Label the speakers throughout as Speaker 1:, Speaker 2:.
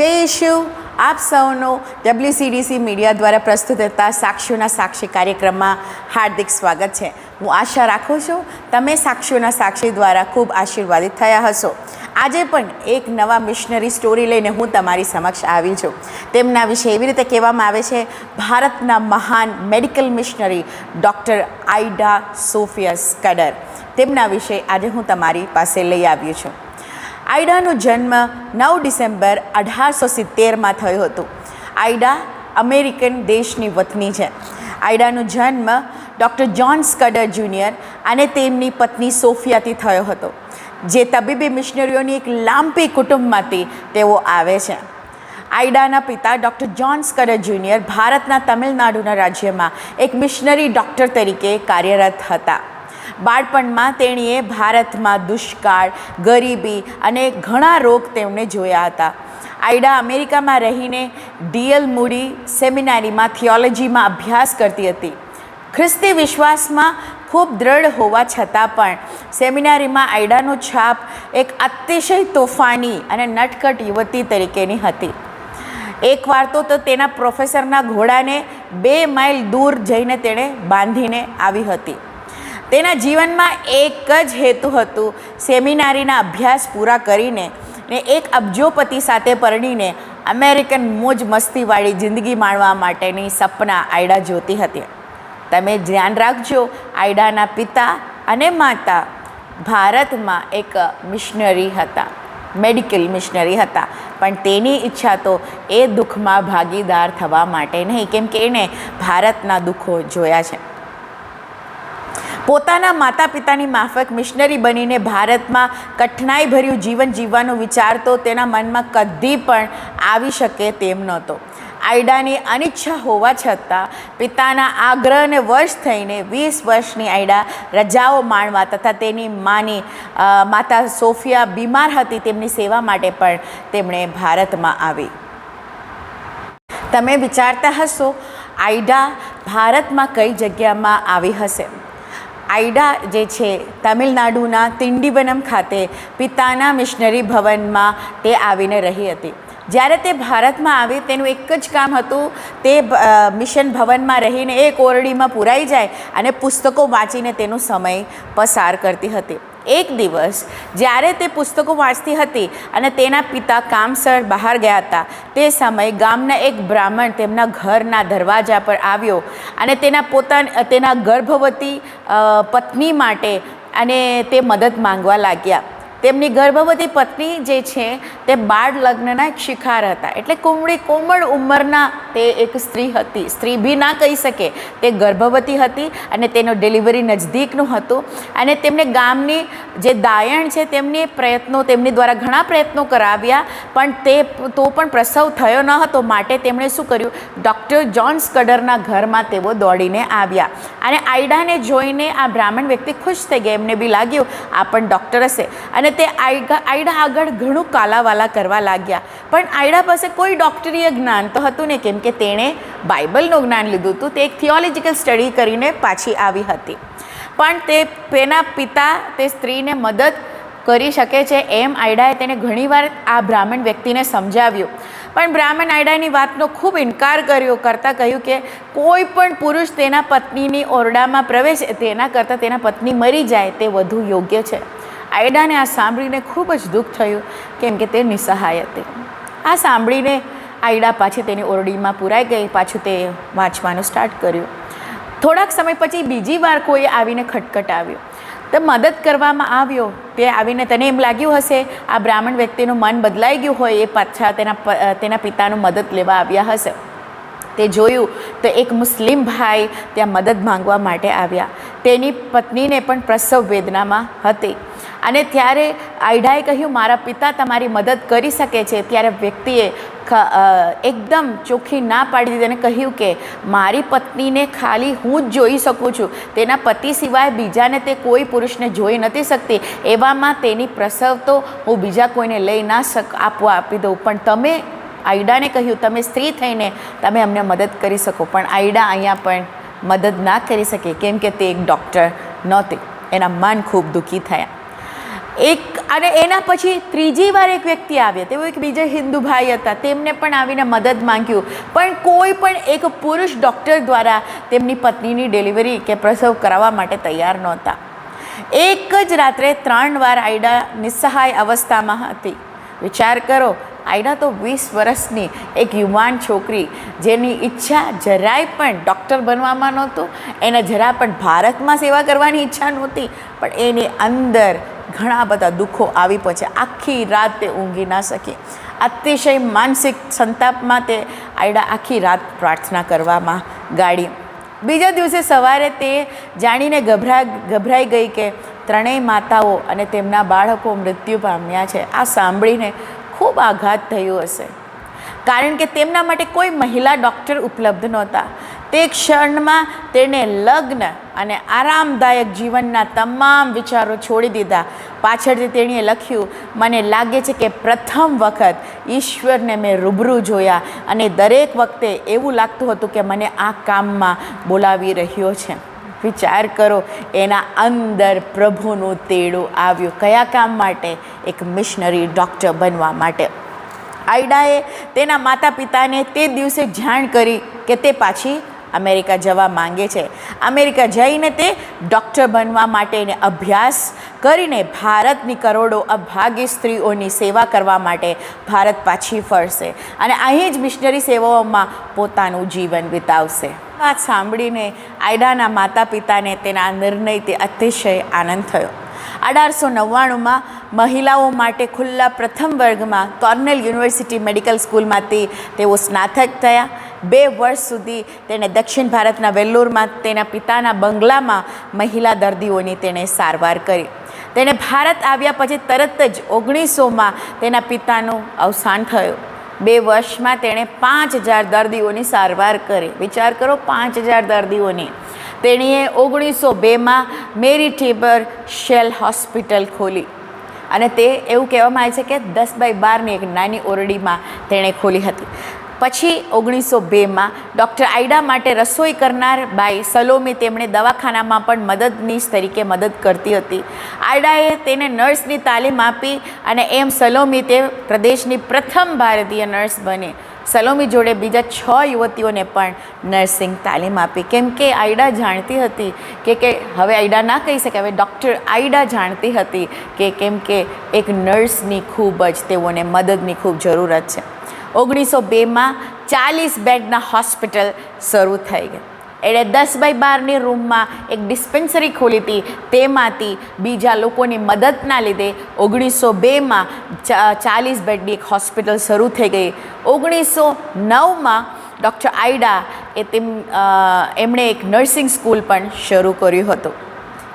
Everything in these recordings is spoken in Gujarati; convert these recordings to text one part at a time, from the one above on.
Speaker 1: જય શિવ આપ સૌનો ડબ્લ્યુસીડીસી મીડિયા દ્વારા પ્રસ્તુત થતા સાક્ષીઓના સાક્ષી કાર્યક્રમમાં હાર્દિક સ્વાગત છે. હું આશા રાખું છું તમે સાક્ષીઓના સાક્ષી દ્વારા ખૂબ આશીર્વાદિત થયા હશો. આજે પણ એક નવા મિશનરી સ્ટોરી લઈને હું તમારી સમક્ષ આવી છું. તેમના વિશે એવી રીતે કહેવામાં આવે છે, ભારતના મહાન medical missionary doctor Ida Sophia Scudder તેમના વિશે આજે હું તમારી પાસે લઈ આવ્યું છું. આઈડાનો જન્મ નવ ડિસેમ્બર અઢારસો સિત્તેરમાં થયો હતો. આઈડા અમેરિકન દેશની વતની છે. આઈડાનો જન્મ ડૉક્ટર જ્હોન સ્કડર જુનિયર અને તેમની પત્ની સોફિયાથી થયો હતો, જે તબીબી મિશનરીઓની એક લાંબી કુટુંબમાંથી તેઓ આવે છે. આઈડાના પિતા ડૉક્ટર જ્હોન સ્કડર જુનિયર ભારતના તમિલનાડુના રાજ્યમાં એક મિશનરી ડૉક્ટર તરીકે કાર્યરત હતા. બાળપણમાં તેણીએ ભારતમાં દુષ્કાળ, ગરીબી અને ઘણા રોગ તેમણે જોયા હતા. આઈડા અમેરિકામાં રહીને ડીએલ મૂડી સેમિનારીમાં થિયોલોજીમાં અભ્યાસ કરતી હતી. ખ્રિસ્તી વિશ્વાસમાં ખૂબ દ્રઢ હોવા છતાં પણ સેમિનારીમાં આઈડાનો છાપ એક અતિશય તોફાની અને નટખટ યુવતી તરીકેની હતી. એકવાર તો તેના પ્રોફેસરના ઘોડાને બે માઇલ દૂર જઈને તેણે બાંધીને આવી હતી. તેના જીવનમાં એક જ હેતુ હતું, સેમિનારીના અભ્યાસ પૂરા કરીને ને એક અબજોપતિ સાથે પરણીને અમેરિકન મોજ મસ્તીવાળી જિંદગી માણવા માટેની સપના આયડા જોતી હતી. તમે ધ્યાન રાખજો, આયડાના પિતા અને માતા ભારતમાં એક મિશનરી હતા, મેડિકલ મિશનરી હતા, પણ તેની ઈચ્છા તો એ દુઃખમાં ભાગીદાર થવા માટે નહીં, કેમ કે એણે ભારતના દુઃખો જોયા છે. પોતાના માતા પિતાની માફક મિશનરી બનીને ભારતમાં કઠિનાઈભર્યું જીવન જીવવાનો વિચાર તો તેના મનમાં કદી પણ આવી શકે તેમ નહોતો. આયડાની અનિચ્છા હોવા છતાં પિતાના આગ્રહને વર્ષ થઈને વીસ વર્ષની આયડા રજાઓ માણવા તથા તેની માની માતા સોફિયા બીમાર હતી તેમની સેવા માટે પણ તેમણે ભારતમાં આવી. તમે વિચારતા હશો આઈડા ભારતમાં કઈ જગ્યામાં આવી હશે? આઈડા જે છે તમિલનાડુના તિંડીવનમ ખાતે પિતાના મિશનરી ભવનમાં તે આવીને રહી હતી. જ્યારે તે ભારતમાં આવી, તેનું એક જ કામ હતું, તે મિશન ભવનમાં રહીને એ કોરડીમાં પુરાઈ જાય અને પુસ્તકો વાંચીને તેનો સમય પસાર કરતી હતી. એક દિવસ જ્યારે તે પુસ્તકો વાંચતી હતી અને તેના પિતા કામસર બહાર ગયા હતા, તે સમયે ગામના એક બ્રાહ્મણ તેમના ઘરના દરવાજા પર આવ્યો અને તેના પોતાના, તેના ગર્ભવતી પત્ની માટે અને તે મદદ માંગવા લાગ્યા. તેમની ગર્ભવતી પત્ની જે છે, તે બાળ લગ્નના એક શિખાર હતા. એટલે કુમળી કોમળ ઉંમરના તે એક સ્ત્રી હતી. સ્ત્રી બી ના કહી શકે. તે ગર્ભવતી હતી અને તેનો ડિલિવરી નજદીકનું હતું. અને તેમને ગામની જે દાયણ છે, તેમની પ્રયત્નો, તેમની દ્વારા ઘણા પ્રયત્નો કરાવ્યા. પણ તે તો પણ પ્રસવ થયો ન હતો. માટે તેમણે શું કર્યું? ડૉક્ટર જ્હોન સ્કડરના ઘરમાં તેઓ દોડીને આવ્યા. અને આઈડાને જોઈને આ બ્રાહ્મણ વ્યક્તિ ખુશ થઈ ગયા. એમને બી લાગ્યું, આ પણ ડૉક્ટર હશે. અને તે આઈડા આયડા આગળ ઘણું કાલાવાલા કરવા લાગ્યા. પણ આયડા પાસે કોઈ ડૉક્ટરીય જ્ઞાન તો હતું ને કેમ કે તેણે બાઇબલનું જ્ઞાન લીધું હતું, તે એક થિયોલોજીકલ સ્ટડી કરીને પાછી આવી હતી. પણ તે તેના પિતા, તે સ્ત્રીને મદદ કરી શકે છે એમ આયડાએ તેને ઘણીવાર આ બ્રાહ્મણ વ્યક્તિને સમજાવ્યું. પણ બ્રાહ્મણ આયડાની વાતનો ખૂબ ઇનકાર કર્યો કરતાં કહ્યું કે કોઈ પણ પુરુષ તેના પત્નીની ઓરડામાં પ્રવેશે, તેના કરતાં તેના પત્ની મરી જાય તે વધુ યોગ્ય છે. આયડાને આ સાંભળીને ખૂબ જ દુઃખ થયું, કેમ કે તે નિસહાય હતી. આ સાંભળીને આયડા પાછી તેની ઓરડીમાં પુરાઈ ગઈ, પાછું તે વાંચવાનું સ્ટાર્ટ કર્યું. થોડાક સમય પછી બીજી વાર કોઈ આવીને ખટખટ આવ્યો તો મદદ કરવામાં આવ્યો. તે આવીને તને એમ લાગ્યું હશે, આ બ્રાહ્મણ વ્યક્તિનું મન બદલાઈ ગયું હોય, એ પાછા તેના તેના પિતાનું મદદ લેવા આવ્યા હશે. તે જોયું તો એક મુસ્લિમ ભાઈ ત્યાં મદદ માંગવા માટે આવ્યા. તેની પત્નીને પણ પ્રસવ વેદનામાં હતી. અને ત્યારે આઈડાએ કહ્યું, મારા પિતા તમારી મદદ કરી શકે છે. ત્યારે વ્યક્તિએ એકદમ ચોખ્ખી ના પાડી દીધી અને કહ્યું કે, મારી પત્નીને ખાલી હું જ જોઈ શકું છું. તેના પતિ સિવાય બીજાને તે કોઈ પુરુષને જોઈ નથી શકતી. એવામાં તેની પ્રસવ તો હું બીજા કોઈને લઈ ના શક, આપવા આપી દઉં. પણ તમે આઈડાને કહ્યું, તમે સ્ત્રી થઈને તમે અમને મદદ કરી શકો, પણ આઈડા અહીંયા પણ મદદ ના કરી શકે. કેમ કે તે એક ડૉક્ટર નહોતી. એના મન ખૂબ દુઃખી થયા. એક, અને એના પછી ત્રીજી વાર એક વ્યક્તિ આવ્યા. તેઓ એક બીજા હિન્દુ ભાઈ હતા. તેમને પણ આવીને મદદ માંગ્યું. પણ કોઈ પણ એક પુરુષ ડૉક્ટર દ્વારા તેમની પત્નીની ડિલિવરી કે પ્રસવ કરાવવા માટે તૈયાર નહોતા. એક જ રાત્રે ત્રણ વાર આઈડા નિસ્સહાય અવસ્થામાં હતી. વિચાર કરો આઈડા તો વીસ વર્ષની એક યુવાન છોકરી જેની ઈચ્છા જરાય પણ ડૉક્ટર બનવામાં નહોતું. એને જરા પણ ભારતમાં સેવા કરવાની ઈચ્છા નહોતી. પણ એની અંદર ઘણા બધા દુઃખો આવી પહોંચ્યા. આખી રાત તે ઊંઘી ના શકી. અતિશય માનસિક સંતાપમાં તે આઈડા આખી રાત પ્રાર્થના કરવામાં ગાળી. બીજા દિવસે સવારે તે જાણીને ગભરા, ગભરાઈ ગઈ કે ત્રણેય માતાઓ અને તેમના બાળકો મૃત્યુ પામ્યા છે. આ સાંભળીને ખૂબ આઘાત થયો હશે. કારણ કે તેમના માટે કોઈ મહિલા ડૉક્ટર ઉપલબ્ધ નહોતા. તે ક્ષણમાં તેણે લગ્ન અને આરામદાયક જીવનના તમામ વિચારો છોડી દીધા. પાછળથી તેણીએ લખ્યું, મને લાગે છે કે પ્રથમ વખત ઈશ્વરને મેં રૂબરૂ જોયા અને દરેક વખતે એવું લાગતું હતું કે મને આ કામમાં બોલાવી રહ્યો છે. વિચાર કરો, એના અંદર પ્રભુનું તેડું આવ્યું. કયા કામ માટે? એક મિશનરી ડૉક્ટર બનવા માટે. આઈડાએ તેના માતા પિતાને તે દિવસે જાણ કરી કે તે પાછી અમેરિકા જવા માંગે છે. અમેરિકા જઈને તે ડૉક્ટર બનવા માટેને અભ્યાસ કરીને ભારતની કરોડો અભાગી સ્ત્રીઓની સેવા કરવા માટે ભારત પાછી ફરશે અને અહીં જ મિશનરી સેવાઓમાં પોતાનું જીવન વિતાવશે. વાત સાંભળીને આયડાના માતા પિતાને તેના નિર્ણયથી અતિશય આનંદ થયો. અઢારસો નવ્વાણુંમાં મહિલાઓ માટે ખુલ્લા પ્રથમ વર્ગમાં કોર્નેલ યુનિવર્સિટી મેડિકલ સ્કૂલમાંથી તેઓ સ્નાતક થયા. બે વર્ષ સુધી તેણે દક્ષિણ ભારતના વેલ્લોરમાં તેના પિતાના બંગલામાં મહિલા દર્દીઓની તેણે સારવાર કરી. તેણે ભારત આવ્યા પછી તરત જ ઓગણીસોમાં તેના પિતાનું અવસાન થયું. બે વર્ષમાં તેણે પાંચ હજાર દર્દીઓની સારવાર કરી. વિચાર કરો, પાંચ હજાર દર્દીઓની. તેણીએ ઓગણીસો બેમાં મેરી ટેબર શેલ હોસ્પિટલ ખોલી. અને તે એવું કહેવામાં આવે છે કે દસ બાય બારની એક નાની ઓરડીમાં તેણે ખોલી હતી. પછી ઓગણીસો બેમાં ડૉક્ટર આઈડા માટે રસોઈ કરનાર બાઈ સલોમી તેમણે દવાખાનામાં પણ મદદનીશ તરીકે મદદ કરતી હતી. આઈડાએ તેને નર્સની તાલીમ આપી અને એમ સલોમી તે પ્રદેશની પ્રથમ ભારતીય નર્સ બની. સલોમી જોડે બીજા છ યુવતીઓને પણ નર્સિંગ તાલીમ આપી. કેમ કે આઈડા જાણતી હતી કે કે હવે આઈડા ના કહી શકે હવે ડૉક્ટર આઈડા જાણતી હતી કે કેમ કે એક નર્સની ખૂબ જ તેઓને મદદની ખૂબ જરૂરત છે. ઓગણીસો બેમાં ચાલીસ બેડના હોસ્પિટલ શરૂ થઈ ગઈ એણે દસ બાય બારની રૂમમાં એક ડિસ્પેન્સરી ખોલી હતી. તેમાંથી બીજા લોકોની મદદના લીધે ઓગણીસો બેમાં ચાલીસ બેડની એક હોસ્પિટલ શરૂ થઈ ગઈ. ઓગણીસો નવમાં ડૉક્ટર આઈડા એ તેમ એમણે એક નર્સિંગ સ્કૂલ પણ શરૂ કર્યું હતું.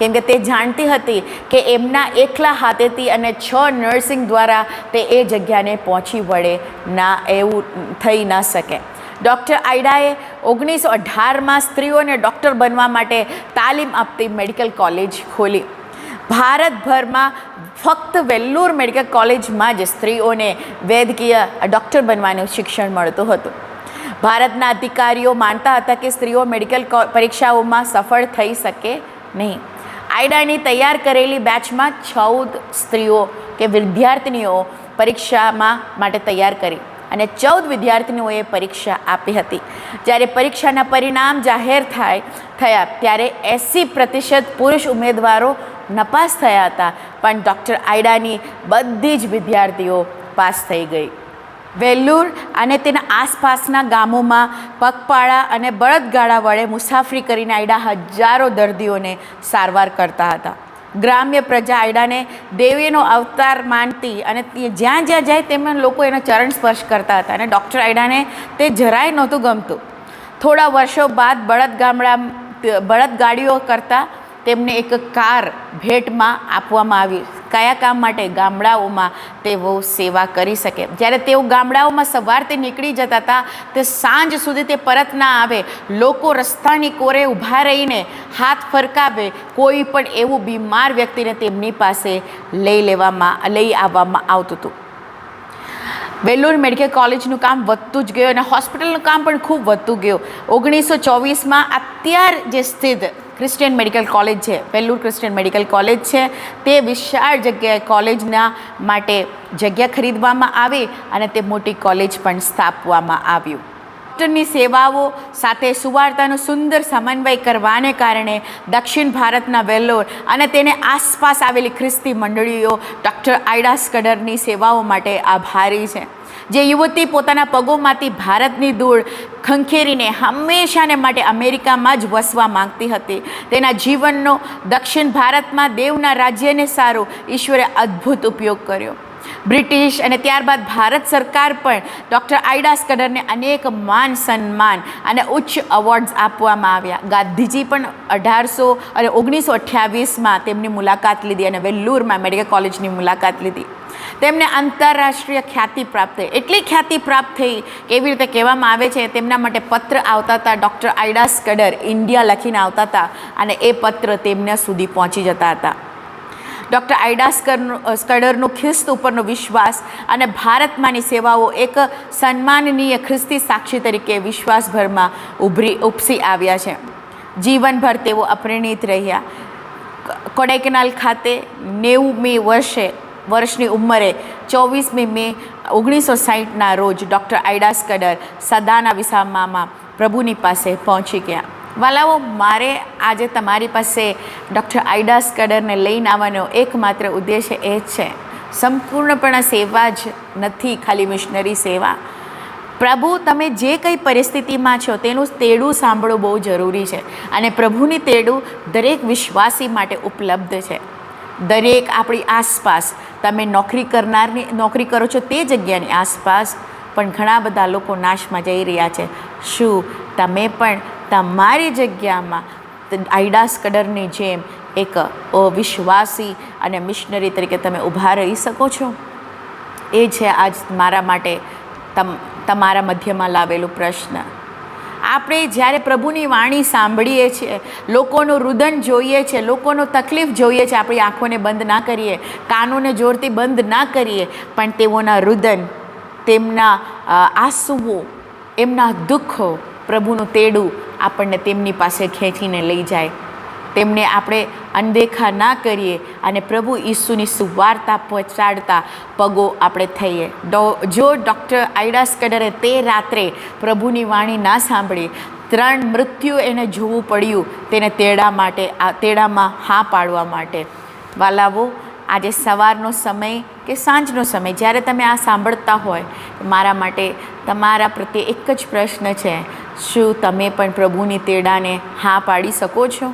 Speaker 1: કેમ કે તે જાણતી હતી કે એમના એકલા હાથેથી અને છ નર્સિંગ દ્વારા તે એ જગ્યાને પહોંચી વળે ના એવું થઈ ના શકે. ડૉક્ટર આઈડાએ ઓગણીસો અઢારમાં સ્ત્રીઓને ડૉક્ટર બનવા માટે તાલીમ આપતી મેડિકલ કોલેજ ખોલી. ભારતભરમાં ફક્ત વેલ્લુર મેડિકલ કોલેજમાં જ સ્ત્રીઓને વૈદ્યકીય ડૉક્ટર બનવાનું શિક્ષણ મળતું હતું. ભારતના અધિકારીઓ માનતા હતા કે સ્ત્રીઓ મેડિકલ પરીક્ષાઓમાં સફળ થઈ શકે નહીં. આઈડાની તૈયાર કરેલી બેચમાં ચૌદ સ્ત્રીઓ કે વિદ્યાર્થીનીઓ પરીક્ષામાં માટે તૈયાર કરી અને ચૌદ વિદ્યાર્થીનીઓએ પરીક્ષા આપી હતી. જ્યારે પરીક્ષાના પરિણામ જાહેર થાય, થયા ત્યારે એંસી પ્રતિશત પુરુષ ઉમેદવારો નપાસ થયા હતા. પણ ડૉક્ટર આઈડાની બધી જ વિદ્યાર્થીઓ પાસ થઈ ગઈ. વેલ્લુર અને તેના આસપાસના ગામોમાં પગપાળા અને બળદગાડા વડે મુસાફરી કરીને આયડા હજારો દર્દીઓને સારવાર કરતા હતા. ગ્રામ્ય પ્રજા આયડાને દેવીનો અવતાર માનતી અને તે જ્યાં જ્યાં જાય તેમાં લોકો એનો ચરણ સ્પર્શ કરતા હતા અને ડૉક્ટર આયડાને તે જરાય નહોતું ગમતું. થોડા વર્ષો બાદ બળદ ગામડા બળદગાડીઓ કરતાં તેમને એક કાર ભેટમાં આપવામાં આવી કયા કામ માટે ગામડાઓમાં તેઓ સેવા કરી શકે? જ્યારે તેઓ ગામડાઓમાં સવારથી નીકળી જતા હતા, તે સાંજ સુધી તે પરત ના આવે. લોકો રસ્તાની કોરે ઊભા રહીને હાથ ફરકાવે. કોઈ પણ એવું બીમાર વ્યક્તિને તેમની પાસે લઈ લેવામાં, લઈ આવવામાં આવતું હતું. વેલ્લોર મેડિકલ કોલેજનું કામ વધતું જ ગયું અને હોસ્પિટલનું કામ પણ ખૂબ વધતું ગયું. ઓગણીસો ચોવીસમાં અત્યાર જે સ્થિત ક્રિસ્ટિયન મેડિકલ કોલેજ છે, વેલ્લુર ક્રિશ્ચિયન મેડિકલ કોલેજ છે. તે વિશાળ જગ્યાએ કોલેજના માટે જગ્યા ખરીદવામાં આવી અને તે મોટી કોલેજ પણ સ્થાપવામાં આવ્યું. ડૉક્ટરની સેવાઓ સાથે સુવાર્તાનો સુંદર સમન્વય કરવાને કારણે દક્ષિણ ભારતના વેલ્લોર અને તેને આસપાસ આવેલી ખ્રિસ્તી મંડળીઓ ડૉક્ટર આઈડાસ સ્કડરની સેવાઓ માટે આભારી છે. જે યુવતી પોતાના પગોમાંથી ભારતની ધૂળ ખંખેરીને હંમેશાને માટે અમેરિકામાં જ વસવા માંગતી હતી. તેના જીવનનો દક્ષિણ ભારતમાં દેવના રાજ્યને સારો ઈશ્વરે અદ્ભુત ઉપયોગ કર્યો. બ્રિટિશ અને ત્યારબાદ ભારત સરકાર પણ ડૉક્ટર આઈડાસ કડરને અનેક માન સન્માન અને ઉચ્ચ એવોર્ડ્સ આપવામાં આવ્યા. ગાંધીજી પણ અઢારસો અને ઓગણીસો અઠ્યાવીસમાં તેમની મુલાકાત લીધી અને વેલ્લુરમાં મેડિકલ કોલેજની મુલાકાત લીધી. તેમને આંતરરાષ્ટ્રીય ખ્યાતિ પ્રાપ્ત થઈ. એટલી ખ્યાતિ પ્રાપ્ત થઈ કેવી રીતે કહેવામાં આવે છે, તેમના માટે પત્ર આવતા હતા, ડૉક્ટર આઈડા સ્કડર ઇન્ડિયા લખીને આવતા હતા અને એ પત્ર તેમના સુધી પહોંચી જતા હતા. ડૉક્ટર આઈડાસ્કરનું સ્કડરનું ખ્રિસ્ત ઉપરનો વિશ્વાસ અને ભારતમાંની સેવાઓ એક સન્માનનીય ખ્રિસ્તી સાક્ષી તરીકે વિશ્વાસભરમાં ઉભરી, ઉપસી આવ્યા છે. જીવનભર તેઓ અપરિણિત રહ્યા. કોડાઈકનાલ ખાતે નેવુંમી વર્ષે, વર્ષની ઉંમરે ચોવીસમી મે ઓગણીસો સાહીઠના રોજ ડૉક્ટર આઈડાસ્કડર સદાના વિસામામાં પ્રભુની પાસે પહોંચી ગયા. વાલાઓ, મારે આજે તમારી પાસે ડૉક્ટર આઈડાસ કડરને લઈને આવવાનો એકમાત્ર ઉદ્દેશ્ય એ જ છે. સંપૂર્ણપણે સેવા જ નથી ખાલી મિશનરી સેવા. પ્રભુ, તમે જે કંઈ પરિસ્થિતિમાં છો તેનું તેડું સાંભળવું બહુ જરૂરી છે અને પ્રભુની તેડું દરેક વિશ્વાસી માટે ઉપલબ્ધ છે. દરેક આપણી આસપાસ તમે નોકરી કરનારની, નોકરી કરો છો તે જગ્યાની આસપાસ પણ ઘણા બધા લોકો નાશમાં જઈ રહ્યા છે. શું તમે પણ તમારી જગ્યામાં આઈડાસ કડરની જેમ એક વિશ્વાસી અને મિશનરી તરીકે તમે ઊભા રહી શકો છો. એ છે આજ મારા માટે તમ, તમારા મધ્યમાં લાવેલું પ્રશ્ન. આપણે જ્યારે પ્રભુની વાણી સાંભળીએ છીએ, લોકોનું રુદન જોઈએ છે લોકોનો તકલીફ જોઈએ છે આપણી આંખોને બંધ ના કરીએ, કાનોને જોરથી બંધ ના કરીએ, પણ તેઓના રુદન, તેમના આંસુઓ, એમના દુઃખો પ્રભુનું તેડું આપણને તેમની પાસે ખેંચીને લઈ જાય. તેમને આપણે અનદેખા ના કરીએ અને પ્રભુ ઈસુની સુવાર્તા પહોંચાડતા પગો આપણે થઈએ. જો ડૉક્ટર આઈડાસ્કડરે તે રાત્રે પ્રભુની વાણી ના સાંભળી, ત્રણ મૃત્યુ એને જોવું પડ્યું તેને તેડા માટે, આ તેડામાં હા પાડવા માટે. વાલાવો આજે સવારનો સમય કે સાંજનો સમય, જ્યારે તમે આ સાંભળતા હોય મારા માટે તમારા પ્રત્યે એક જ પ્રશ્ન છે, શું તમે પણ પ્રભુની તેડાને હા પાડી શકો છો?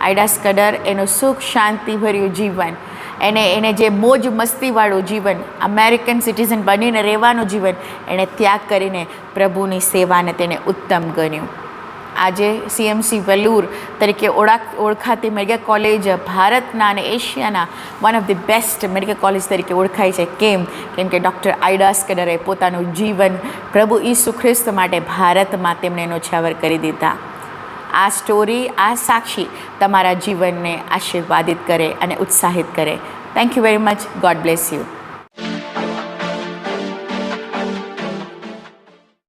Speaker 1: આઈડાસ કડર એનું સુખ શાંતિભર્યું જીવન, એને એને જે મોજ મસ્તીવાળું જીવન અમેરિકન સિટીઝન બનીને રહેવાનું જીવન એણે ત્યાગ કરીને પ્રભુની સેવાને તેને ઉત્તમ ગણ્યું. આજે સીએમસી વેલુર તરીકે ઓળખ, ઓળખાતી મેડિકલ કોલેજ ભારતના અને એશિયાના one of the best medical college તરીકે ઓળખાય છે. કેમ? કેમ કે ડૉક્ટર આઈડાસ કેડરે પોતાનું જીવન પ્રભુ ઈસુ ખ્રિસ્ત માટે ભારતમાં તેમણે નોછાવર કરી દીધા. આ સ્ટોરી આ સાક્ષી તમારા જીવનને આશીર્વાદિત કરે અને ઉત્સાહિત કરે. Thank you very much God bless you